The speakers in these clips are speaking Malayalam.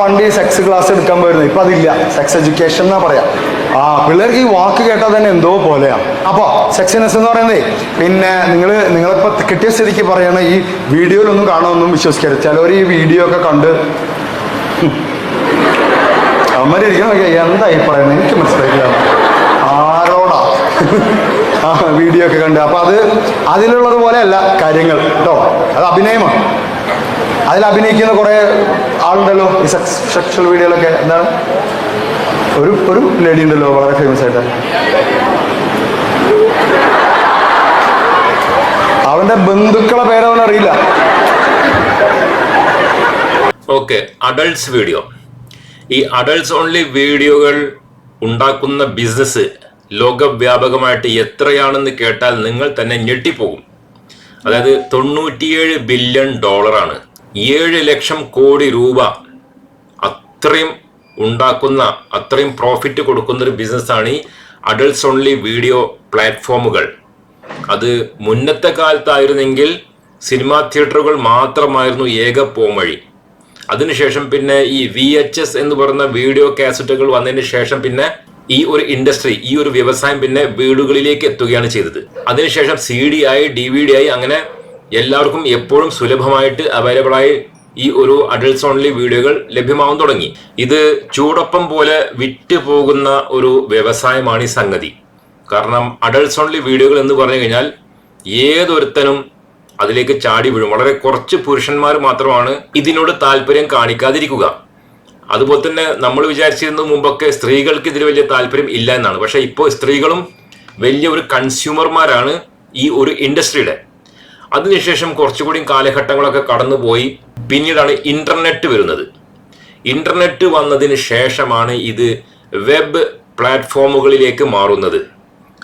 പണ്ട് ഈ സെക്സ് ക്ലാസ് എടുക്കാൻ പോയിരുന്നു. ഇപ്പൊ അതില്ല. സെക്സ് എഡ്യൂക്കേഷൻ എന്നാ പറയാം. ആ പിള്ളേർക്ക് ഈ വാക്ക് കേട്ടാൽ തന്നെ എന്തോ പോലെയാ. അപ്പൊ സെക്സിനെസ് എന്ന് പറയുന്നത് പിന്നെ നിങ്ങൾ നിങ്ങളിപ്പോ കിട്ടിയ സ്ഥിതിക്ക് പറയണ ഈ വീഡിയോയിലൊന്നും കാണുമെന്നും വിശ്വസിക്കരുത്. ചിലവർ ഈ വീഡിയോ ഒക്കെ കണ്ട് അമ്മരിക്കാൻ എന്തായി പറയുന്നത് എനിക്ക് മനസ്സിലായില്ല. ആരോടാ? ആ വീഡിയോ ഒക്കെ കണ്ട്. അപ്പൊ അത് അതിലുള്ളത് പോലെയല്ല കാര്യങ്ങൾ. കേട്ടോ? അത് അഭിനയമാണ്. അതിൽ അഭിനയിക്കുന്ന കുറെ ആളുണ്ടല്ലോ ഈ സെക്സ് സെക്ഷൽ വീഡിയോയിലൊക്കെ എന്താണ്? ഒരു ഒരു ലേഡി ഉണ്ടല്ലോ വളരെ ഫേമസ് ആയിട്ട്. അവന്റെ ബന്ധുക്കളെ പേരവൻ അറിയില്ല. ഓക്കെ അഡൾട്ട്സ് വീഡിയോ ഈ അഡൾട്ട്സ് ഓൺലി വീഡിയോകൾ ഉണ്ടാക്കുന്ന ബിസിനസ് ലോകവ്യാപകമായിട്ട് എത്രയാണെന്ന് കേട്ടാൽ നിങ്ങൾ തന്നെ ഞെട്ടിപ്പോകും. അതായത് തൊണ്ണൂറ്റിയേഴ് ബില്യൺ ഡോളറാണ് ഏഴ് ലക്ഷം കോടി രൂപ അത്രയും ഉണ്ടാക്കുന്ന അത്രയും പ്രോഫിറ്റ് കൊടുക്കുന്ന ഒരു ബിസിനസ്സാണ് ഈ അഡൾട്ട്സ് ഓൺലി വീഡിയോ പ്ലാറ്റ്ഫോമുകൾ അത് മുന്നത്തെ കാലത്തായിരുന്നെങ്കിൽ സിനിമാ തിയേറ്ററുകൾ മാത്രമായിരുന്നു ഏക പോംവഴി അതിനുശേഷം പിന്നെ ഈ വി എച്ച് എസ് എന്ന് പറയുന്ന വീഡിയോ കാസറ്റുകൾ വന്നതിന് ശേഷം പിന്നെ ഈ ഒരു ഇൻഡസ്ട്രി ഈ ഒരു വ്യവസായം പിന്നെ വീടുകളിലേക്ക് എത്തുകയാണ് ചെയ്തത്. അതിനുശേഷം സി ഡി ആയി ഡി വി ഡി ആയി അങ്ങനെ എല്ലാവർക്കും എപ്പോഴും സുലഭമായിട്ട് അവൈലബിൾ ആയി ഈ ഒരു അഡൾട്ട്സ് ഓൺലി വീഡിയോകൾ ലഭ്യമാവാൻ തുടങ്ങി. ഇത് ചൂടൊപ്പം പോലെ വിറ്റ് പോകുന്ന ഒരു വ്യവസായമാണ് ഈ സംഗതി. കാരണം അഡൾട്ട്സ് ഓൺലി വീഡിയോകൾ എന്ന് പറഞ്ഞു കഴിഞ്ഞാൽ ഏതൊരുത്തനും അതിലേക്ക് ചാടി വീഴും. വളരെ കുറച്ച് പുരുഷന്മാർ മാത്രമാണ് ഇതിനോട് താല്പര്യം കാണിക്കാതിരിക്കുക. അതുപോലെ തന്നെ നമ്മൾ വിചാരിച്ചിരുന്ന മുമ്പൊക്കെ സ്ത്രീകൾക്ക് ഇതിൽ വലിയ താല്പര്യം ഇല്ല എന്നാണ്. പക്ഷേ ഇപ്പോൾ സ്ത്രീകളും വലിയ ഒരു കൺസ്യൂമർമാരാണ് ഈ ഒരു ഇൻഡസ്ട്രിയുടെ അതിനുശേഷം കുറച്ചുകൂടി കാലഘട്ടങ്ങളൊക്കെ കടന്നുപോയി. പിന്നീടാണ് ഇന്റർനെറ്റ് വരുന്നത്. ഇന്റർനെറ്റ് വന്നതിന് ശേഷമാണ് ഇത് വെബ് പ്ലാറ്റ്ഫോമുകളിലേക്ക് മാറുന്നത്.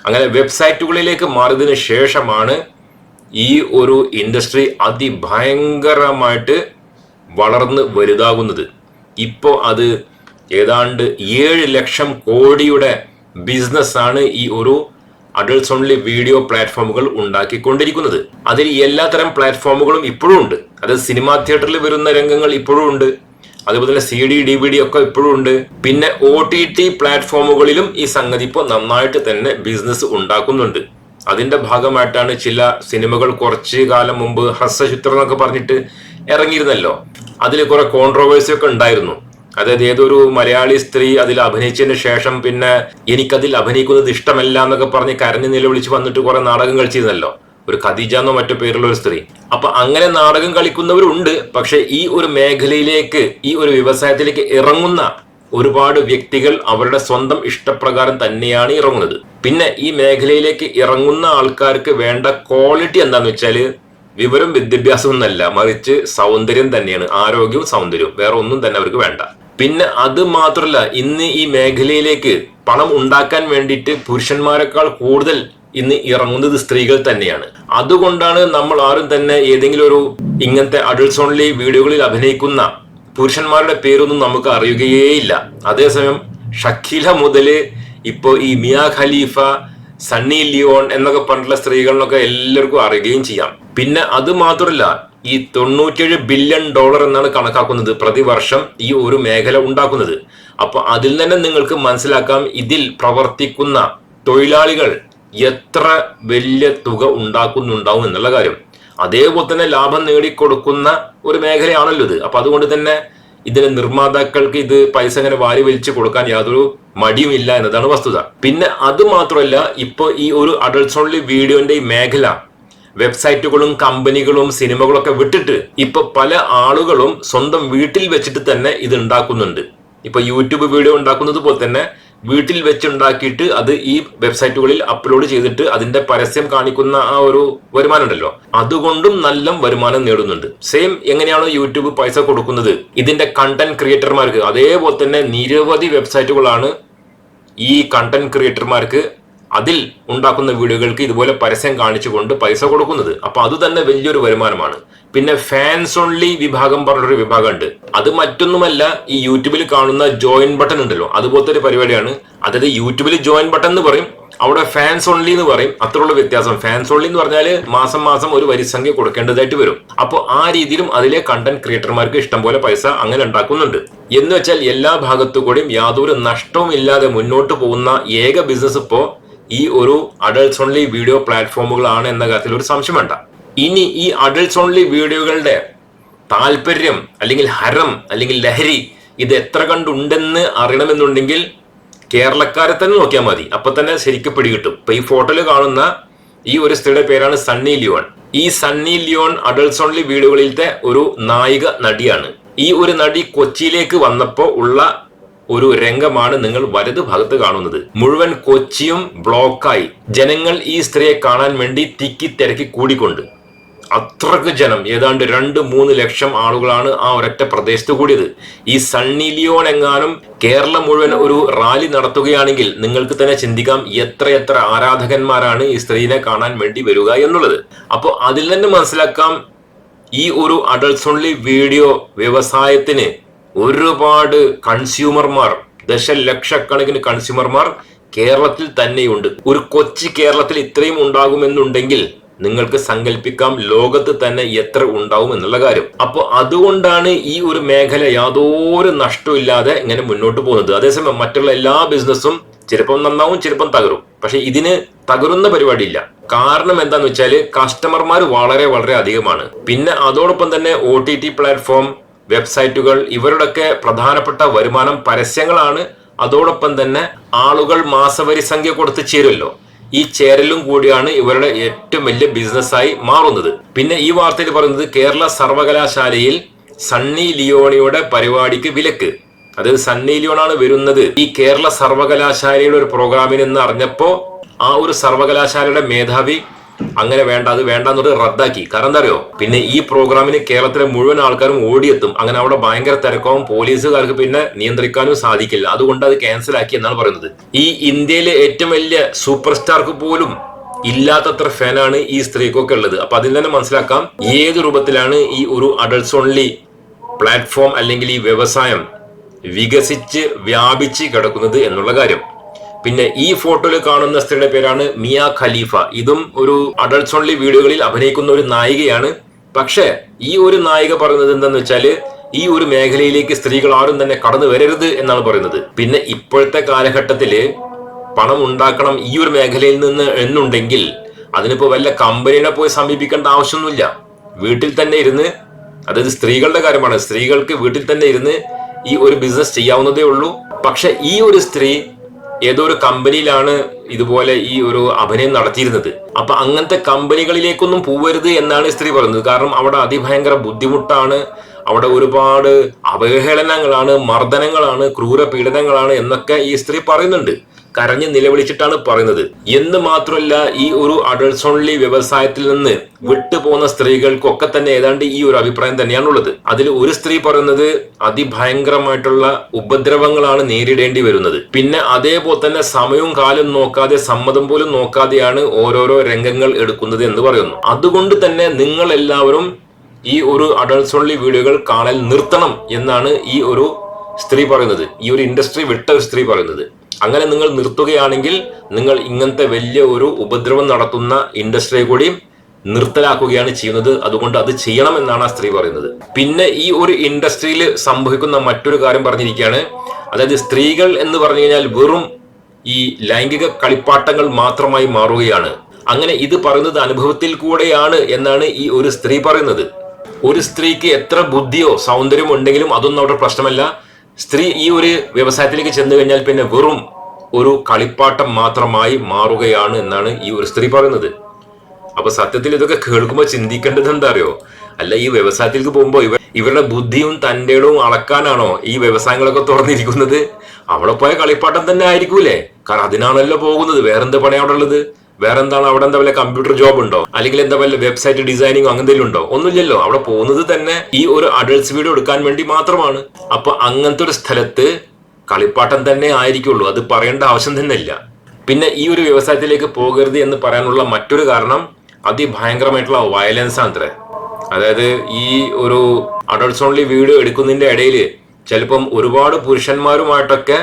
അങ്ങനെ വെബ്സൈറ്റുകളിലേക്ക് മാറിയതിന് ശേഷമാണ് ഈ ഒരു ഇൻഡസ്ട്രി അതിഭയങ്കരമായിട്ട് വളർന്ന് വലുതാകുന്നത്. ഇപ്പോൾ അത് ഏതാണ്ട് ഏഴ് ലക്ഷം കോടിയുടെ ബിസിനസ്സാണ് ഈ ഒരു അഡൾട്ട്സ് ഓൺലി വീഡിയോ പ്ലാറ്റ്ഫോമുകൾ ഉണ്ടാക്കിക്കൊണ്ടിരിക്കുന്നത്. അതിൽ എല്ലാത്തരം പ്ലാറ്റ്ഫോമുകളും ഇപ്പോഴും ഉണ്ട്. അത് സിനിമാ തിയേറ്ററിൽ വരുന്ന രംഗങ്ങൾ ഇപ്പോഴും ഉണ്ട്. അതുപോലെ തന്നെ C D D V D ഒക്കെ ഇപ്പോഴും ഉണ്ട്. പിന്നെ ഒ ടി ടി പ്ലാറ്റ്ഫോമുകളിലും ഈ സംഗതി ഇപ്പോൾ നന്നായിട്ട് തന്നെ ബിസിനസ് ഉണ്ടാക്കുന്നുണ്ട്. അതിന്റെ ഭാഗമായിട്ടാണ് ചില സിനിമകൾ കുറച്ച് കാലം മുമ്പ് ഹ്രസ്വചിത്രം എന്നൊക്കെ പറഞ്ഞിട്ട് ഇറങ്ങിയിരുന്നല്ലോ. അതിൽ കുറെ കോൺട്രവേഴ്സി ഒക്കെ ഉണ്ടായിരുന്നു. അതായത് ഏതൊരു മലയാളി സ്ത്രീ അതിൽ അഭിനയിച്ചതിന് ശേഷം പിന്നെ എനിക്കതിൽ അഭിനയിക്കുന്നത് ഇഷ്ടമല്ല എന്നൊക്കെ പറഞ്ഞ് കരഞ്ഞ് നിലവിളിച്ച് വന്നിട്ട് കുറെ നാടകം കളിച്ചിരുന്നല്ലോ. ഒരു ഖദീജ എന്നോ മറ്റു പേരുള്ള ഒരു സ്ത്രീ. അപ്പൊ അങ്ങനെ നാടകം കളിക്കുന്നവരുണ്ട്. പക്ഷെ ഈ ഒരു മേഖലയിലേക്ക് ഈ ഒരു വ്യവസായത്തിലേക്ക് ഇറങ്ങുന്ന ഒരുപാട് വ്യക്തികൾ അവരുടെ സ്വന്തം ഇഷ്ടപ്രകാരം തന്നെയാണ് ഇറങ്ങുന്നത്. പിന്നെ ഈ മേഖലയിലേക്ക് ഇറങ്ങുന്ന ആൾക്കാർക്ക് വേണ്ട ക്വാളിറ്റി എന്താന്ന് വെച്ചാൽ വിവരം വിദ്യാഭ്യാസം എന്നല്ല മറിച്ച് സൗന്ദര്യം തന്നെയാണ്. ആരോഗ്യവും സൗന്ദര്യവും. വേറെ ഒന്നും തന്നെ അവർക്ക് വേണ്ട. പിന്നെ അത് മാത്രമല്ല ഇന്ന് ഈ മേഖലയിലേക്ക് പണം ഉണ്ടാക്കാൻ വേണ്ടിയിട്ട് പുരുഷന്മാരെക്കാൾ കൂടുതൽ ഇന്ന് ഇറങ്ങുന്നത് സ്ത്രീകൾ തന്നെയാണ്. അതുകൊണ്ടാണ് നമ്മൾ ആരും തന്നെ ഏതെങ്കിലും ഒരു ഇങ്ങനത്തെ അഡൾട്ട്സ് ഓൺലി വീഡിയോകളിൽ അഭിനയിക്കുന്ന പുരുഷന്മാരുടെ പേരൊന്നും നമുക്ക് അറിയുകയേയില്ല. അതേസമയം ഷക്കീല മുതൽ ഇപ്പോ ഈ മിയാ ഖലീഫ സണ്ണി ലിയോൺ എന്നൊക്കെ പറഞ്ഞിട്ടുള്ള സ്ത്രീകളിലൊക്കെ എല്ലാവർക്കും അറിയുകയും ചെയ്യാം. പിന്നെ അത് മാത്രമല്ല ഈ തൊണ്ണൂറ്റേഴ് ബില്യൺ ഡോളർ എന്നാണ് കണക്കാക്കുന്നത് പ്രതിവർഷം ഈ ഒരു മേഖല ഉണ്ടാക്കുന്നത്. അപ്പൊ അതിൽ തന്നെ നിങ്ങൾക്ക് മനസ്സിലാക്കാം ഇതിൽ പ്രവർത്തിക്കുന്ന തൊഴിലാളികൾ എത്ര വലിയ തുക ഉണ്ടാക്കുന്നുണ്ടാവും എന്നുള്ള കാര്യം. അതേപോലെ തന്നെ ലാഭം നേടിക്കൊടുക്കുന്ന ഒരു മേഖലയാണല്ലോ ഇത്. അപ്പൊ അതുകൊണ്ട് തന്നെ ഇതിന് നിർമ്മാതാക്കൾക്ക് ഇത് പൈസ ഇങ്ങനെ വാരി വലിച്ചു കൊടുക്കാൻ യാതൊരു മടിയുമില്ല എന്നതാണ് വസ്തുത. പിന്നെ അത് മാത്രമല്ല ഇപ്പൊ ഈ ഒരു അഡൾട്ട്സ് ഓൺലി വീഡിയോന്റെ ഈ മേഖല വെബ്സൈറ്റുകളും കമ്പനികളും സിനിമകളൊക്കെ വിട്ടിട്ട് ഇപ്പൊ പല ആളുകളും സ്വന്തം വീട്ടിൽ വെച്ചിട്ട് തന്നെ ഇത് ഉണ്ടാക്കുന്നുണ്ട്. ഇപ്പൊ യൂട്യൂബ് വീഡിയോ ഉണ്ടാക്കുന്നത് പോലെ തന്നെ വീട്ടിൽ വെച്ചുണ്ടാക്കിയിട്ട് അത് ഈ വെബ്സൈറ്റുകളിൽ അപ്ലോഡ് ചെയ്തിട്ട് അതിന്റെ പരസ്യം കാണിക്കുന്ന ആ ഒരു വരുമാനം ഉണ്ടല്ലോ അതുകൊണ്ടും നല്ല വരുമാനം നേടുന്നുണ്ട്. സെയിം എങ്ങനെയാണോ യൂട്യൂബ് പൈസ കൊടുക്കുന്നത് ഇതിന്റെ കണ്ടന്റ് ക്രിയേറ്റർമാർക്ക് അതേപോലെ തന്നെ നിരവധി വെബ്സൈറ്റുകളാണ് ഈ കണ്ടന്റ് ക്രിയേറ്റർമാർക്ക് അതിൽ ഉണ്ടാക്കുന്ന വീഡിയോകൾക്ക് ഇതുപോലെ പരസ്യം കാണിച്ചുകൊണ്ട് പൈസ കൊടുക്കുന്നത്. അപ്പൊ അത് തന്നെ വലിയൊരു വരുമാനമാണ്. പിന്നെ ഫാൻസ് ഓൺലി വിഭാഗം പറഞ്ഞൊരു വിഭാഗമുണ്ട്. അത് മറ്റൊന്നുമല്ല ഈ യൂട്യൂബിൽ കാണുന്ന ജോയിൻ ബട്ടൺ ഉണ്ടല്ലോ അതുപോലത്തെ ഒരു പരിപാടിയാണ്. അതായത് യൂട്യൂബിൽ ജോയിൻ ബട്ടൺ എന്ന് പറയും അവിടെ ഫാൻസ് ഓൺലി എന്ന് പറയും. അത്രയുള്ള വ്യത്യാസം. ഫാൻസ് ഓൺലി എന്ന് പറഞ്ഞാൽ മാസം മാസം ഒരു വരിസംഖ്യ കൊടുക്കേണ്ടതായിട്ട് വരും. അപ്പോൾ ആ രീതിയിലും അതിലെ കണ്ടന്റ് ക്രിയേറ്റർമാർക്ക് ഇഷ്ടംപോലെ പൈസ അങ്ങനെ ഉണ്ടാക്കുന്നുണ്ട്. എന്ന് വെച്ചാൽ എല്ലാ ഭാഗത്തു കൂടിയും യാതൊരു നഷ്ടവും ഇല്ലാതെ മുന്നോട്ട് പോകുന്ന ഏക ബിസിനസ് ഇപ്പോ ഈ ഒരു അഡൾട്ട്സ് ഓൺലി വീഡിയോ പ്ലാറ്റ്ഫോമുകളാണ് എന്ന കാര്യത്തിൽ ഒരു സംശയം വേണ്ട. ഇനി ഈ അഡൾട്ട്സ് ഓൺലി വീഡിയോകളുടെ താല്പര്യം അല്ലെങ്കിൽ ഹരം അല്ലെങ്കിൽ ലഹരി ഇത് എത്ര കണ്ടുണ്ടെന്ന് അറിയണമെന്നുണ്ടെങ്കിൽ കേരളക്കാരെ തന്നെ നോക്കിയാൽ മതി. അപ്പൊ തന്നെ ശരിക്ക് പിടികിട്ടും. ഇപ്പൊ ഈ ഫോട്ടോയിൽ കാണുന്ന ഈ ഒരു സ്ത്രീയുടെ പേരാണ് സണ്ണി ലിയോൺ. ഈ സണ്ണി ലിയോൺ അഡൾട്ട്സ് ഓൺലി വീടുകളിലത്തെ ഒരു നായിക നടിയാണ്. ഈ ഒരു നടി കൊച്ചിയിലേക്ക് വന്നപ്പോൾ ഉള്ള ഒരു രംഗമാണ് നിങ്ങൾ വലത് ഭാഗത്ത് കാണുന്നത്. മുഴുവൻ കൊച്ചിയും ബ്ലോക്കായി. ജനങ്ങൾ ഈ സ്ത്രീയെ കാണാൻ വേണ്ടി തിക്കി തിരക്കി കൂടിക്കൊണ്ട്. അത്രയ്ക്ക് ജനം. ഏതാണ്ട് രണ്ട് മൂന്ന് ലക്ഷം ആളുകളാണ് ആ ഒരൊറ്റ പ്രദേശത്ത് കൂടിയത്. ഈ സണ്ണി ലിയോൺ എങ്ങാനും കേരളം മുഴുവൻ ഒരു റാലി നടത്തുകയാണെങ്കിൽ നിങ്ങൾക്ക് തന്നെ ചിന്തിക്കാം എത്രയെത്ര എത്ര ആരാധകന്മാരാണ് ഈ സ്ത്രീനെ കാണാൻ വേണ്ടി വരിക എന്നുള്ളത്. അപ്പോൾ അതിൽ തന്നെ മനസ്സിലാക്കാം ഈ ഒരു അഡൾട്ട്സ് ഓൺലി വീഡിയോ വ്യവസായത്തിന് ഒരുപാട് കൺസ്യൂമർമാർ ദശലക്ഷക്കണക്കിന് കൺസ്യൂമർമാർ കേരളത്തിൽ തന്നെയുണ്ട്. ഒരു കൊച്ചി കേരളത്തിൽ ഇത്രയും ഉണ്ടാകുമെന്നുണ്ടെങ്കിൽ നിങ്ങൾക്ക് സങ്കല്പിക്കാം ലോകത്ത് തന്നെ എത്ര ഉണ്ടാവും എന്നുള്ള കാര്യം. അപ്പോൾ അതുകൊണ്ടാണ് ഈ ഒരു മേഖല യാതൊരു നഷ്ടമില്ലാതെ ഇങ്ങനെ മുന്നോട്ട് പോകുന്നത്. അതേസമയം മറ്റുള്ള എല്ലാ ബിസിനസ്സും ചിലപ്പം നന്നാവും ചിലപ്പം തകരും. പക്ഷെ ഇതിന് തകരുന്ന പരിപാടിയില്ല. കാരണം എന്താന്ന് വെച്ചാൽ കസ്റ്റമർമാർ വളരെ വളരെ അധികമാണ്. പിന്നെ അതോടൊപ്പം തന്നെ ഒ പ്ലാറ്റ്ഫോം വെബ്സൈറ്റുകൾ ഇവരുടെയൊക്കെ പ്രധാനപ്പെട്ട വരുമാനം പരസ്യങ്ങളാണ്. അതോടൊപ്പം തന്നെ ആളുകൾ മാസവരി സംഖ്യ കൊടുത്ത് ചേരുമല്ലോ. ഈ ചേരലും കൂടിയാണ് ഇവരുടെ ഏറ്റവും വലിയ ബിസിനസ്സായി മാറുന്നത്. പിന്നെ ഈ വാർത്തയിൽ പറയുന്നത് കേരള സർവകലാശാലയിൽ സണ്ണി ലിയോണിയുടെ പരിപാടിക്ക് വിലക്ക്. അതായത് സണ്ണി ലിയോണാണ് വരുന്നത്. ഈ കേരള സർവകലാശാലയുടെ ഒരു പ്രോഗ്രാമിൽ നിന്ന് അറിഞ്ഞപ്പോ ആ ഒരു സർവകലാശാലയുടെ മേധാവി അങ്ങനെ വേണ്ട അത് വേണ്ട എന്നുള്ളത് റദ്ദാക്കി. കാരണം എന്താ അറിയോ പിന്നെ ഈ പ്രോഗ്രാമിന് കേരളത്തിലെ മുഴുവൻ ആൾക്കാരും ഓടിയെത്തും. അങ്ങനെ അവിടെ ഭയങ്കര തിരക്കാവും പോലീസുകാർക്ക് പിന്നെ നിയന്ത്രിക്കാനും സാധിക്കില്ല. അതുകൊണ്ട് അത് ക്യാൻസൽ ആക്കി എന്നാണ് പറയുന്നത്. ഈ ഇന്ത്യയിലെ ഏറ്റവും വലിയ സൂപ്പർ സ്റ്റാർക്ക് പോലും ഇല്ലാത്തത്ര ഫാനാണ് ഈ സ്ത്രീക്കൊക്കെ ഉള്ളത്. അപ്പൊ അതിൽ തന്നെ മനസ്സിലാക്കാം ഏത് രൂപത്തിലാണ് ഈ ഒരു അഡൾട്സ് ഓൺലി പ്ലാറ്റ്ഫോം അല്ലെങ്കിൽ ഈ വ്യവസായം വികസിച്ച് വ്യാപിച്ച് കിടക്കുന്നത് എന്നുള്ള കാര്യം. പിന്നെ ഈ ഫോട്ടോയിൽ കാണുന്ന സ്ത്രീയുടെ പേരാണ് മിയ ഖലീഫ. ഇതും ഒരു അഡൾട്ട്സ് ഓൺലി വീഡിയോകളിൽ അഭിനയിക്കുന്ന ഒരു നായികയാണ്. പക്ഷേ ഈ ഒരു നായിക പറയുന്നത് എന്താന്ന് വെച്ചാൽ ഈ ഒരു മേഖലയിലേക്ക് സ്ത്രീകൾ ആരും തന്നെ കടന്നു വരരുത് എന്നാണ് പറയുന്നത്. പിന്നെ ഇപ്പോഴത്തെ കാലഘട്ടത്തിൽ പണം ഉണ്ടാക്കണം ഈ ഒരു മേഖലയിൽ നിന്ന് എന്നുണ്ടെങ്കിൽ അതിനിപ്പോ വല്ല കമ്പനിയെ പോയി സമീപിക്കേണ്ട ആവശ്യമൊന്നുമില്ല. വീട്ടിൽ തന്നെ ഇരുന്ന് അതായത് സ്ത്രീകളുടെ കാര്യമാണ്. സ്ത്രീകൾക്ക് വീട്ടിൽ തന്നെ ഇരുന്ന് ഈ ഒരു ബിസിനസ് ചെയ്യാവുന്നതേ ഉള്ളൂ. പക്ഷെ ഈ ഒരു സ്ത്രീ ഏതോ ഒരു കമ്പനിയിലാണ് ഇതുപോലെ ഈ ഒരു അഭിനയം നടത്തിയിരുന്നത്? അപ്പൊ അങ്ങനത്തെ കമ്പനികളിലേക്കൊന്നും പോവരുത് എന്നാണ് സ്ത്രീ പറയുന്നത്. കാരണം അവിടെ അതിഭയങ്കര ബുദ്ധിമുട്ടാണ്. അവിടെ ഒരുപാട് അവഹേളനങ്ങളാണ് മർദ്ദനങ്ങളാണ് ക്രൂര പീഡനങ്ങളാണ് എന്നൊക്കെ ഈ സ്ത്രീ പറയുന്നുണ്ട്. കരഞ്ഞ് നിലവിളിച്ചിട്ടാണ് പറയുന്നത്. എന്ന് മാത്രമല്ല ഈ ഒരു അഡൾട്ട്സ് ഓൺലി വ്യവസായത്തിൽ നിന്ന് വിട്ടുപോകുന്ന സ്ത്രീകൾക്കൊക്കെ തന്നെ ഏതാണ്ട് ഈ ഒരു അഭിപ്രായം തന്നെയാണുള്ളത്. അതിൽ ഒരു സ്ത്രീ പറയുന്നത് അതിഭയങ്കരമായിട്ടുള്ള ഉപദ്രവങ്ങളാണ് നേരിടേണ്ടി വരുന്നത്. പിന്നെ അതേപോലെ തന്നെ സമയവും കാലം നോക്കാതെ സമ്മതം പോലും നോക്കാതെയാണ് ഓരോരോ രംഗങ്ങൾ എടുക്കുന്നത് എന്ന് പറയുന്നു. അതുകൊണ്ട് തന്നെ നിങ്ങൾ എല്ലാവരും ഈ ഒരു അഡൾട്ട്സ് ഓൺലി വീഡിയോകൾ കാണൽ നിർത്തണം എന്നാണ് ഈ ഒരു സ്ത്രീ പറയുന്നത്. ഈ ഒരു ഇൻഡസ്ട്രി വിട്ട ഒരു സ്ത്രീ പറയുന്നത്. അങ്ങനെ നിങ്ങൾ നിർത്തുകയാണെങ്കിൽ നിങ്ങൾ ഇങ്ങനത്തെ വലിയ ഒരു ഉപദ്രവം നടത്തുന്ന ഇൻഡസ്ട്രിയെ കൂടി നിർത്തലാക്കുകയാണ് ചെയ്യുന്നത്. അതുകൊണ്ട് അത് ചെയ്യണം എന്നാണ് ആ സ്ത്രീ പറയുന്നത്. പിന്നെ ഈ ഒരു ഇൻഡസ്ട്രിയിൽ സംഭവിക്കുന്ന മറ്റൊരു കാര്യം പറഞ്ഞിരിക്കുകയാണ്. അതായത് സ്ത്രീകൾ എന്ന് പറഞ്ഞു കഴിഞ്ഞാൽ വെറും ഈ ലൈംഗിക കളിപ്പാട്ടങ്ങൾ മാത്രമായി മാറുകയാണ്. അങ്ങനെ ഇത് പറയുന്നത് അനുഭവത്തിൽ കൂടെയാണ് എന്നാണ് ഈ ഒരു സ്ത്രീ പറയുന്നത്. ഒരു സ്ത്രീക്ക് എത്ര ബുദ്ധിയോ സൗന്ദര്യമോ ഉണ്ടെങ്കിലും അതൊന്നും അവിടെ പ്രശ്നമല്ല. സ്ത്രീ ഈ ഒരു വ്യവസായത്തിലേക്ക് ചെന്നു കഴിഞ്ഞാൽ പിന്നെ വെറും ഒരു കളിപ്പാട്ടം മാത്രമായി മാറുകയാണ് എന്നാണ് ഈ ഒരു സ്ത്രീ പറയുന്നത്. അപ്പൊ സത്യത്തിൽ ഇതൊക്കെ കേൾക്കുമ്പോൾ ചിന്തിക്കേണ്ടത് എന്താ അറിയോ അല്ല ഈ വ്യവസായത്തിലേക്ക് പോകുമ്പോൾ ഇവ ഇവരുടെ ബുദ്ധിയും തന്റെടവും അളക്കാനാണോ ഈ വ്യവസായങ്ങളൊക്കെ തുറന്നിരിക്കുന്നത്? അവിടെ പോയ കളിപ്പാട്ടം തന്നെ ആയിരിക്കൂലേ? കാരണം അതിനാണല്ലോ പോകുന്നത്. വേറെന്താ പണി അവിടെ ഉള്ളത്? വേറെന്താണ് അവിടെ എന്താ വല്ല കമ്പ്യൂട്ടർ ജോബ് ഉണ്ടോ? അല്ലെങ്കിൽ എന്താ വല്ല വെബ്സൈറ്റ് ഡിസൈനിങ്ങോ അങ്ങനെ ഉണ്ടോ? ഒന്നുമില്ലല്ലോ. അവിടെ പോകുന്നത് തന്നെ ഈ ഒരു അഡൾട്ട്സ് വീഡിയോ എടുക്കാൻ വേണ്ടി മാത്രമാണ്. അപ്പൊ അങ്ങനത്തെ ഒരു സ്ഥലത്ത് കളിപ്പാട്ടം തന്നെ ആയിരിക്കുള്ളൂ. അത് പറയേണ്ട ആവശ്യം തന്നെ ഇല്ല പിന്നെ ഈ ഒരു വ്യവസായത്തിലേക്ക് പോകരുത് എന്ന് പറയാനുള്ള മറ്റൊരു കാരണം അതിഭയങ്കരമായിട്ടുള്ള വയലൻസ് ആണ് അത്ര അതായത് ഈ ഒരു അഡൾട്ട്സ് ഓൺലി വീഡിയോ എടുക്കുന്നതിന്റെ ഇടയിൽ ചിലപ്പം ഒരുപാട് പുരുഷന്മാരുമായിട്ടൊക്കെ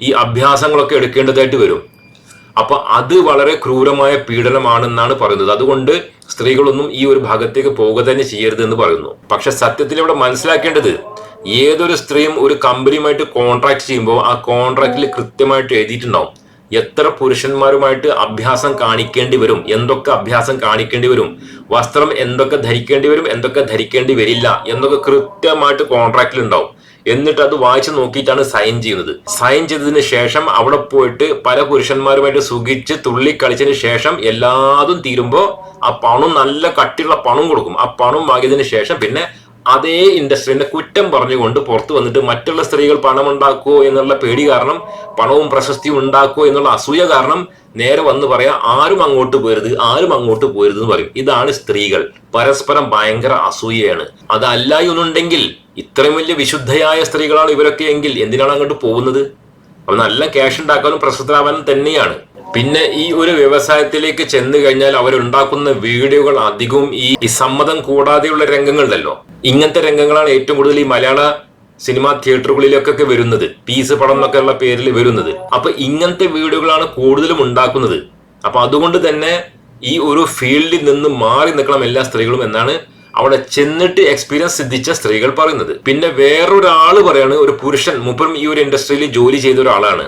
ഈ അഭ്യാസങ്ങളൊക്കെ എടുക്കേണ്ടതായിട്ട് വരും. അപ്പൊ അത് വളരെ ക്രൂരമായ പീഡനമാണെന്നാണ് പറയുന്നത്. അതുകൊണ്ട് സ്ത്രീകളൊന്നും ഈ ഒരു ഭാഗത്തേക്ക് പോകുക തന്നെ ചെയ്യരുത് എന്ന് പറയുന്നു. പക്ഷെ സത്യത്തിൽ ഇവിടെ മനസ്സിലാക്കേണ്ടത് ഏതൊരു സ്ത്രീയും ഒരു കമ്പനിയുമായിട്ട് കോൺട്രാക്ട് ചെയ്യുമ്പോൾ ആ കോൺട്രാക്റ്റിൽ കൃത്യമായിട്ട് എഴുതിയിട്ടുണ്ടാവും. എത്ര പുരുഷന്മാരുമായിട്ട് അഭ്യാസം കാണിക്കേണ്ടി വരും? എന്തൊക്കെ അഭ്യാസം കാണിക്കേണ്ടി വരും? വസ്ത്രം എന്തൊക്കെ ധരിക്കേണ്ടി വരും? എന്തൊക്കെ ധരിക്കേണ്ടി വരില്ല? എന്നൊക്കെ കൃത്യമായിട്ട് കോൺട്രാക്റ്റിൽ ഉണ്ടാവും. എന്നിട്ട് അത് വായിച്ചു നോക്കിയിട്ടാണ് സൈൻ ചെയ്യുന്നത്. സൈൻ ചെയ്തതിന് ശേഷം അവിടെ പോയിട്ട് പല പുരുഷന്മാരുമായിട്ട് സുഖിച്ച് തുള്ളി കളിച്ചതിന് ശേഷം എല്ലാതും തീരുമ്പോൾ ആ പണം നല്ല കട്ടിയുള്ള പണം കൊടുക്കും. ആ പണം വാങ്ങിയതിന് ശേഷം പിന്നെ അതേ ഇൻഡസ്ട്രീനെ കുറ്റം പറഞ്ഞുകൊണ്ട് പുറത്തു വന്നിട്ട് മറ്റുള്ള സ്ത്രീകൾ പണം ഉണ്ടാക്കുമോ എന്നുള്ള പേടി കാരണം പണവും പ്രശസ്തിയും ഉണ്ടാക്കുമോ എന്നുള്ള അസൂയ കാരണം നേരെ വന്ന് പറയാം ആരും അങ്ങോട്ട് പോരുത് ആരും അങ്ങോട്ട് പോരുത് എന്ന് പറയും. ഇതാണ് സ്ത്രീകൾ. പരസ്പരം ഭയങ്കര അസൂയയാണ്. അതല്ല എന്നുണ്ടെങ്കിൽ ഇത്രയും വലിയ വിശുദ്ധയായ സ്ത്രീകളാണ് ഇവരൊക്കെ എങ്കിൽ എന്തിനാണ് അങ്ങോട്ട് പോകുന്നത്? അപ്പൊ നല്ല ക്യാഷ് ഉണ്ടാക്കാനും പ്രശസ്തരാവാനും തന്നെയാണ്. പിന്നെ ഈ ഒരു വ്യവസായത്തിലേക്ക് ചെന്ന് കഴിഞ്ഞാൽ അവരുണ്ടാക്കുന്ന വീഡിയോകൾ അധികവും ഈ സമ്മതം കൂടാതെയുള്ള രംഗങ്ങളുണ്ടല്ലോ. ഇങ്ങനത്തെ രംഗങ്ങളാണ് ഏറ്റവും കൂടുതൽ ഈ മലയാള സിനിമാ തിയേറ്ററുകളിലൊക്കെ വരുന്നത്. പീസ് പടം എന്നൊക്കെ ഉള്ള പേരിൽ വരുന്നത്. അപ്പൊ ഇങ്ങനത്തെ വീഡിയോകളാണ് കൂടുതലും ഉണ്ടാക്കുന്നത്. അപ്പൊ അതുകൊണ്ട് തന്നെ ഈ ഒരു ഫീൽഡിൽ നിന്ന് മാറി നിൽക്കണം എല്ലാ സ്ത്രീകളും എന്നാണ് അവിടെ ചെന്നിട്ട് എക്സ്പീരിയൻസ് സിദ്ധിച്ച സ്ത്രീകൾ പറയുന്നത്. പിന്നെ വേറൊരാൾ പറയാണ് ഒരു പുരുഷൻ മുപ്പം ഈ ഒരു ഇൻഡസ്ട്രിയിൽ ജോലി ചെയ്ത ഒരാളാണ്.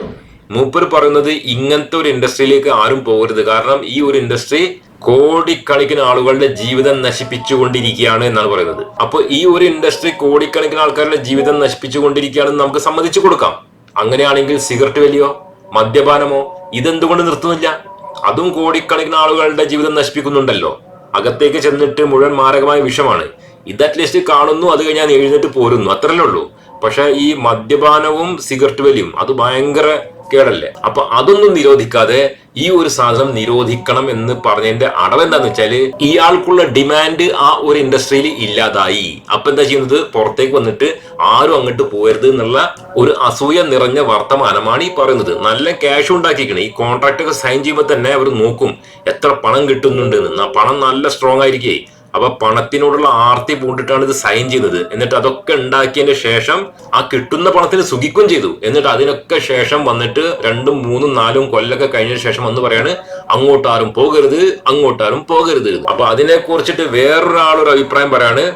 മൂപ്പർ പറയുന്നത് ഇങ്ങനത്തെ ഒരു ഇൻഡസ്ട്രിയിലേക്ക് ആരും പോകരുത്. കാരണം ഈ ഒരു ഇൻഡസ്ട്രി കോടിക്കണക്കിന് ആളുകളുടെ ജീവിതം നശിപ്പിച്ചുകൊണ്ടിരിക്കുകയാണ് എന്നാണ് പറയുന്നത്. അപ്പോൾ ഈ ഒരു ഇൻഡസ്ട്രി കോടിക്കണക്കിന് ആൾക്കാരുടെ ജീവിതം നശിപ്പിച്ചുകൊണ്ടിരിക്കുകയാണെന്ന് നമുക്ക് സമ്മതിച്ചു കൊടുക്കാം. അങ്ങനെയാണെങ്കിൽ സിഗരറ്റ് വലിയോ? മദ്യപാനമോ? ഇതെന്തുകൊണ്ട് നിർത്തുന്നില്ല? അതും കോടിക്കണക്കിന് ആളുകളുടെ ജീവിതം നശിപ്പിക്കുന്നുണ്ടല്ലോ. അകത്തേക്ക് ചെന്നിട്ട് മുഴുവൻ മാരകമായ വിഷമാണ്. ഇത് അറ്റ്ലീസ്റ്റ് കാണുന്നു അത് കഴിഞ്ഞാൽ എഴുന്നേറ്റ് പോരുന്നു. അത്രല്ലേ ഉള്ളൂ. പക്ഷെ ഈ മദ്യപാനവും സിഗരറ്റ് വലിയും അത് ഭയങ്കര കേടല്ലേ? അപ്പൊ അതൊന്നും നിരോധിക്കാതെ ഈ ഒരു സാധനം നിരോധിക്കണം എന്ന് പറഞ്ഞതിന്റെ അടവ് എന്താന്ന് വെച്ചാൽ ഇയാൾക്കുള്ള ഡിമാൻഡ് ആ ഒരു ഇൻഡസ്ട്രിയിൽ ഇല്ലാതായി. അപ്പൊ എന്താ ചെയ്യുന്നത്? പുറത്തേക്ക് വന്നിട്ട് ആരും അങ്ങോട്ട് പോകരുത് എന്നുള്ള ഒരു അസൂയ നിറഞ്ഞ വർത്തമാനമാണ് ഈ പറയുന്നത്. നല്ല ക്യാഷ് ഉണ്ടാക്കിക്കണം ഈ കോൺട്രാക്ട് ഒക്കെ സൈൻ ചെയ്യുമ്പോൾ തന്നെ അവർ നോക്കും എത്ര പണം കിട്ടുന്നുണ്ട് പണം നല്ല സ്ട്രോങ് ആയിരിക്കേ. അപ്പൊ പണത്തിനോടുള്ള ആർത്തി പൂണ്ടിട്ടാണ് ഇത് സൈൻ ചെയ്തത്. എന്നിട്ട് അതൊക്കെ ഉണ്ടാക്കിയതിന്റെ ശേഷം ആ കിട്ടുന്ന പണത്തിന് സുഖിക്കും ചെയ്തു. എന്നിട്ട് അതിനൊക്കെ ശേഷം വന്നിട്ട് രണ്ടും മൂന്നും നാലും കൊല്ലൊക്കെ കഴിഞ്ഞതിന് ശേഷം വന്ന് പറയാണ് അങ്ങോട്ടാരും പോകരുത് അങ്ങോട്ടാരും പോകരുത്. അപ്പൊ അതിനെ കുറിച്ചിട്ട് വേറൊരാളൊരു അഭിപ്രായം പറയാണ്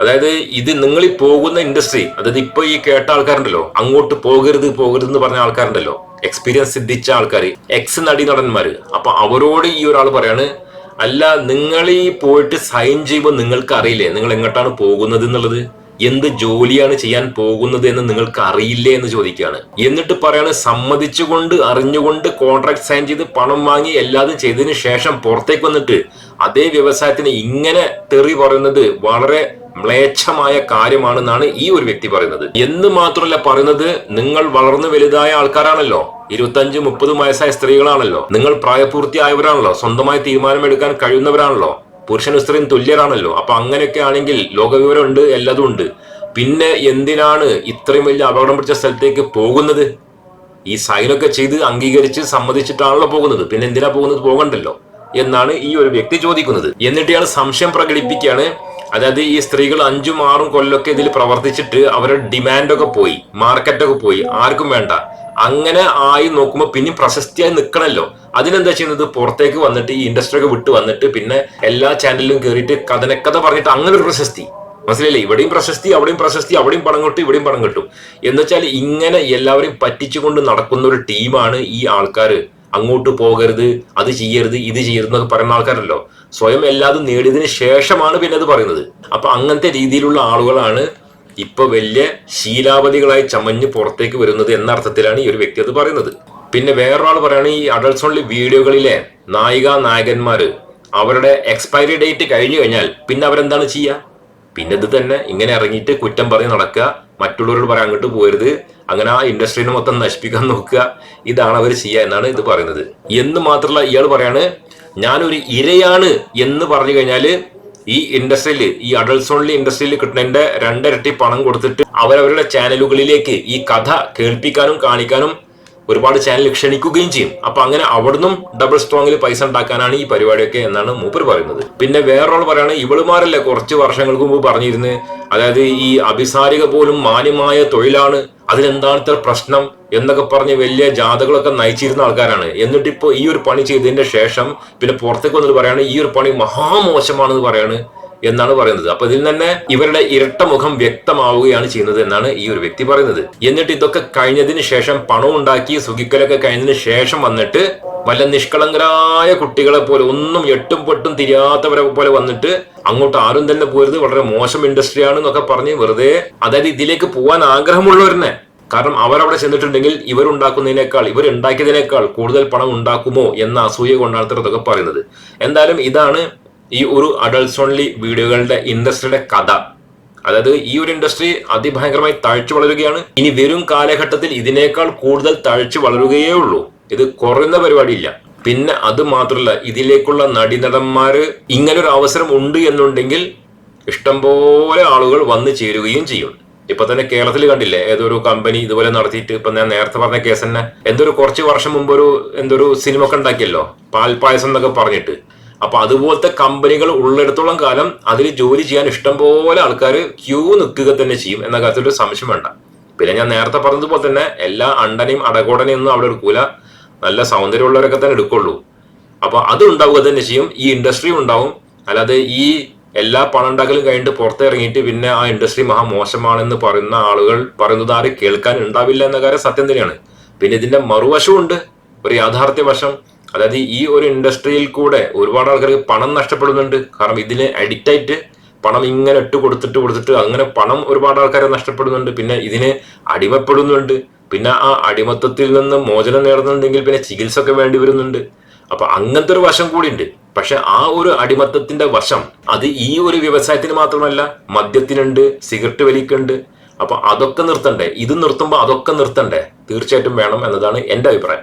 അതായത് ഇത് നിങ്ങൾ ഈ പോകുന്ന ഇൻഡസ്ട്രി അതായത് ഇപ്പൊ ഈ കേട്ട ആൾക്കാരുണ്ടല്ലോ അങ്ങോട്ട് പോകരുത് പോകരുത് എന്ന് പറഞ്ഞ ആൾക്കാരുണ്ടല്ലോ എക്സ്പീരിയൻസ് സിദ്ധിച്ച ആൾക്കാർ എക്സ് നടി നടന്മാര്. അപ്പൊ അവരോട് ഈ ഒരാൾ പറയാണ് അല്ല നിങ്ങൾ ഈ പോയിട്ട് സൈൻ ചെയ്യുമ്പോൾ നിങ്ങൾക്ക് അറിയില്ലേ? നിങ്ങൾ എങ്ങോട്ടാണ് പോകുന്നത് എന്നുള്ളത്? എന്ത് ജോലിയാണ് ചെയ്യാൻ പോകുന്നത് എന്ന് നിങ്ങൾക്ക് അറിയില്ലേ എന്ന് ചോദിക്കുകയാണ്. എന്നിട്ട് പറയാണ് സമ്മതിച്ചുകൊണ്ട് അറിഞ്ഞുകൊണ്ട് കോൺട്രാക്ട് സൈൻ ചെയ്ത് പണം വാങ്ങി എല്ലാതും ചെയ്തതിന് ശേഷം പുറത്തേക്ക് വന്നിട്ട് അതേ വ്യവസായത്തിന് ഇങ്ങനെ തെറി പറയുന്നത് വളരെ മ്ലേച്ഛമായ കാര്യമാണെന്നാണ് ഈ ഒരു വ്യക്തി പറയുന്നത്. എന്ന് മാത്രമല്ല പറയുന്നത് നിങ്ങൾ വളർന്നു വലുതായ ആൾക്കാരാണല്ലോ. ഇരുപത്തഞ്ച് മുപ്പത് വയസ്സായ സ്ത്രീകളാണല്ലോ. നിങ്ങൾ പ്രായപൂർത്തിയായവരാണല്ലോ. സ്വന്തമായി തീരുമാനമെടുക്കാൻ കഴിയുന്നവരാണല്ലോ. പുരുഷനും സ്ത്രീയും തുല്യരാണല്ലോ. അപ്പൊ അങ്ങനെയൊക്കെ ആണെങ്കിൽ ലോകവിവരം ഉണ്ട് എല്ലാതും ഉണ്ട് പിന്നെ എന്തിനാണ് ഇത്രയും വലിയ അപകടം പിടിച്ച സ്ഥലത്തേക്ക് പോകുന്നത്? ഈ സൈനൊക്കെ ചെയ്ത് അംഗീകരിച്ച് സമ്മതിച്ചിട്ടാണല്ലോ പോകുന്നത്. പിന്നെ എന്തിനാ പോകുന്നത്? പോകണ്ടല്ലോ. എന്നാണ് ഈ ഒരു വ്യക്തി ചോദിക്കുന്നത്. എന്നിട്ട് ഇയാൾ സംശയം പ്രകടിപ്പിക്കുകയാണ്. അതായത് ഈ സ്ത്രീകൾ അഞ്ചും ആറും കൊല്ലൊക്കെ ഇതിൽ പ്രവർത്തിച്ചിട്ട് അവരുടെ ഡിമാൻഡൊക്കെ പോയി മാർക്കറ്റൊക്കെ പോയി ആർക്കും വേണ്ട. അങ്ങനെ ആയി നോക്കുമ്പോൾ പിന്നെ പ്രശസ്തിയായി നിൽക്കണല്ലോ അതിനെന്താ ചെയ്യുന്നത്? പുറത്തേക്ക് വന്നിട്ട് ഈ ഇൻഡസ്ട്രി ഒക്കെ വിട്ട് വന്നിട്ട് പിന്നെ എല്ലാ ചാനലിലും കയറിയിട്ട് കഥനക്കഥ പറഞ്ഞിട്ട് അങ്ങനെ ഒരു പ്രശസ്തി. മനസ്സിലല്ലേ ഇവിടെയും പ്രശസ്തി അവിടെയും പ്രശസ്തി അവിടെയും പണം കിട്ടും ഇവിടെയും പണം കിട്ടും. എന്നുവെച്ചാൽ ഇങ്ങനെ എല്ലാവരെയും പറ്റിച്ചുകൊണ്ട് നടക്കുന്ന ഒരു ടീമാണ് ഈ ആൾക്കാർ അങ്ങോട്ട് പോകരുത് അത് ചെയ്യരുത് ഇത് ചെയ്യരുത് എന്നൊക്കെ പറയുന്ന ആൾക്കാരല്ലോ സ്വയം എല്ലാതും നേടിയതിന് ശേഷമാണ് പിന്നെ അത് പറയുന്നത്. അപ്പൊ അങ്ങനത്തെ രീതിയിലുള്ള ആളുകളാണ് ഇപ്പൊ വലിയ ശീലാവതികളായി ചമഞ്ഞ് പുറത്തേക്ക് വരുന്നത് എന്ന അർത്ഥത്തിലാണ് ഈ ഒരു വ്യക്തി അത് പറയുന്നത്. പിന്നെ വേറൊരാൾ പറയുകയാണ് ഈ അഡൾട്സ് ഓൺലി വീഡിയോകളിലെ നായിക നായകന്മാര് അവരുടെ എക്സ്പയറി ഡേറ്റ് കഴിഞ്ഞു കഴിഞ്ഞാൽ പിന്നെ അവരെന്താണ് ചെയ്യുക? പിന്നെ ഇത് തന്നെ ഇങ്ങനെ ഇറങ്ങിയിട്ട് കുറ്റം പറഞ്ഞ് നടക്കുക. മറ്റുള്ളവരോട് പറയാൻ അങ്ങോട്ട് പോരുത്. അങ്ങനെ ആ ഇൻഡസ്ട്രീനെ മൊത്തം നശിപ്പിക്കാൻ നോക്കുക. ഇതാണ് അവർ ചെയ്യുക എന്നാണ് ഇത് പറയുന്നത്. എന്ന് മാത്രമല്ല ഇയാൾ പറയാണ് ഞാനൊരു ഇരയാണ് എന്ന് പറഞ്ഞു കഴിഞ്ഞാൽ ഈ ഇൻഡസ്ട്രിയിൽ ഈ അഡൾട്ട് ഓൺലി ഇൻഡസ്ട്രിയിൽ കിട്ടുന്നതിന്റെ രണ്ടിരട്ടി പണം കൊടുത്തിട്ട് അവരവരുടെ ചാനലുകളിലേക്ക് ഈ കഥ കേൾപ്പിക്കാനും കാണിക്കാനും ഒരുപാട് ചാനൽ ക്ഷണിക്കുകയും ചെയ്യും. അപ്പൊ അങ്ങനെ അവിടുന്നും ഡബിൾ സ്ട്രോങ്ങിൽ പൈസ ഉണ്ടാക്കാനാണ് ഈ പരിപാടിയൊക്കെ എന്നാണ് മൂപ്പർ പറയുന്നത്. പിന്നെ വേറൊരാൾ പറയുകയാണ് ഇവളുമാരല്ലേ കുറച്ച് വർഷങ്ങൾക്ക് മുമ്പ് പറഞ്ഞിരുന്നത് അതായത് ഈ അഭിസാരിക പോലും മാന്യമായ തൊഴിലാണ്. അതിലെന്താണ് ഇത്ര പ്രശ്നം? എന്നൊക്കെ പറഞ്ഞ് വലിയ ജാഥകളൊക്കെ നയിച്ചിരുന്ന ആൾക്കാരാണ്. എന്നിട്ട് ഇപ്പോൾ ഈ ഒരു പണി ചെയ്തതിന്റെ ശേഷം പിന്നെ പുറത്തേക്ക് വന്നിട്ട് പറയാണ് ഈ ഒരു പണി മഹാമോശമാണെന്ന് പറയാണ്. എന്നാണ് പറയുന്നത്. അപ്പൊ ഇതിൽ തന്നെ ഇവരുടെ ഇരട്ട മുഖം വ്യക്തമാവുകയാണ് ചെയ്യുന്നത് എന്നാണ് ഈ ഒരു വ്യക്തി പറയുന്നത്. എന്നിട്ട് ഇതൊക്കെ കഴിഞ്ഞതിന് ശേഷം പണം ഉണ്ടാക്കി സുഖിക്കലൊക്കെ കഴിഞ്ഞതിന് ശേഷം വന്നിട്ട് വല്ല നിഷ്കളങ്കരായ കുട്ടികളെ പോലെ ഒന്നും എട്ടും പൊട്ടും തിരിയാത്തവരെ പോലെ വന്നിട്ട് അങ്ങോട്ട് ആരും തന്നെ പോരുത്. വളരെ മോശം ഇൻഡസ്ട്രിയാണ് എന്നൊക്കെ പറഞ്ഞ് വെറുതെ അതായത് ഇതിലേക്ക് പോകാൻ ആഗ്രഹമുള്ളവരെന്നെ. കാരണം അവരവിടെ ചെന്നിട്ടുണ്ടെങ്കിൽ ഇവരുണ്ടാക്കുന്നതിനേക്കാൾ ഇവർ ഉണ്ടാക്കിയതിനേക്കാൾ കൂടുതൽ പണം ഉണ്ടാക്കുമോ എന്ന അസൂയ കൊണ്ടാണ് ഇതൊക്കെ പറയുന്നത്. എന്തായാലും ഇതാണ് ഈ ഒരു അഡൾട്ട്സ് ഓൺലി വീഡിയോകളുടെ ഇൻഡസ്ട്രിയുടെ കഥ. അതായത് ഈ ഒരു ഇൻഡസ്ട്രി അതിഭയങ്കരമായി തഴച്ചു വളരുകയാണ്. ഇനി വരും കാലഘട്ടത്തിൽ ഇതിനേക്കാൾ കൂടുതൽ തഴച്ചു വളരുകയേ ഉള്ളൂ. ഇത് കുറയുന്ന പരിപാടിയില്ല. പിന്നെ അത് മാത്രമല്ല ഇതിലേക്കുള്ള നടീനടന്മാര് ഇങ്ങനൊരു അവസരം ഉണ്ട് എന്നുണ്ടെങ്കിൽ ഇഷ്ടംപോലെ ആളുകൾ വന്നു ചേരുകയും ചെയ്യും. ഇപ്പൊ തന്നെ കേരളത്തിൽ കണ്ടില്ലേ ഏതൊരു കമ്പനി ഇതുപോലെ നടത്തിയിട്ട് ഇപ്പൊ ഞാൻ നേരത്തെ പറഞ്ഞ കേസ് തന്നെ എന്തൊരു കുറച്ച് വർഷം മുമ്പ് ഒരു എന്തൊരു സിനിമ ഒക്കെ ഉണ്ടാക്കിയല്ലോ പാൽപായസം എന്നൊക്കെ പറഞ്ഞിട്ട്. അപ്പൊ അതുപോലത്തെ കമ്പനികൾ ഉള്ളിടത്തോളം കാലം അതിൽ ജോലി ചെയ്യാൻ ഇഷ്ടം പോലെ ആൾക്കാർ ക്യൂ നിൽക്കുക തന്നെ ചെയ്യും എന്ന കാര്യത്തിൽ ഒരു സംശയം വേണ്ട. പിന്നെ ഞാൻ നേരത്തെ പറഞ്ഞതുപോലെ തന്നെ എല്ലാ അണ്ടനെയും അടകോടനെയും ഒന്നും അവിടെ എടുക്കൂല. നല്ല സൗന്ദര്യമുള്ളവരൊക്കെ തന്നെ എടുക്കുള്ളൂ. അപ്പൊ അത് ഉണ്ടാവുക തന്നെ ചെയ്യും. ഈ ഇൻഡസ്ട്രി ഉണ്ടാവും. അല്ലാതെ ഈ എല്ലാ പണം ഉണ്ടാക്കലും കഴിഞ്ഞിട്ട് പുറത്തിറങ്ങിയിട്ട് പിന്നെ ആ ഇൻഡസ്ട്രി മഹാ മോശമാണെന്ന് പറയുന്ന ആളുകൾ പറയുന്നത് ആരും കേൾക്കാൻ ഉണ്ടാവില്ല എന്ന കാര്യം സത്യം തന്നെയാണ്. പിന്നെ ഇതിന്റെ മറുവശവും ഉണ്ട്. ഒരു യാഥാർത്ഥ്യ വശം അതായത് ഈ ഒരു ഇൻഡസ്ട്രിയിൽ കൂടെ ഒരുപാട് ആൾക്കാർക്ക് പണം നഷ്ടപ്പെടുന്നുണ്ട്. കാരണം ഇതിന് അഡിക്റ്റ് ആയിട്ട് പണം ഇങ്ങനെ ഇട്ട് കൊടുത്തിട്ട് കൊടുത്തിട്ട് അങ്ങനെ പണം ഒരുപാട് ആൾക്കാരെ നഷ്ടപ്പെടുന്നുണ്ട്. പിന്നെ ഇതിന് അടിമപ്പെടുന്നുണ്ട്. പിന്നെ ആ അടിമത്തത്തിൽ നിന്ന് മോചനം നേടുന്നുണ്ടെങ്കിൽ പിന്നെ ചികിത്സ ഒക്കെ വേണ്ടി വരുന്നുണ്ട്. അപ്പൊ അങ്ങനത്തെ ഒരു വശം കൂടി ഉണ്ട് പക്ഷെ ആ ഒരു അടിമത്തത്തിന്റെ വശം അത് ഈ ഒരു വ്യവസായത്തിന് മാത്രമല്ല മദ്യത്തിനുണ്ട് സിഗരറ്റ് വലിക്കുണ്ട്. അപ്പൊ അതൊക്കെ നിർത്തണ്ടേ? ഇത് നിർത്തുമ്പോൾ അതൊക്കെ നിർത്തണ്ടേ? തീർച്ചയായിട്ടും വേണം എന്നതാണ് എന്റെ അഭിപ്രായം.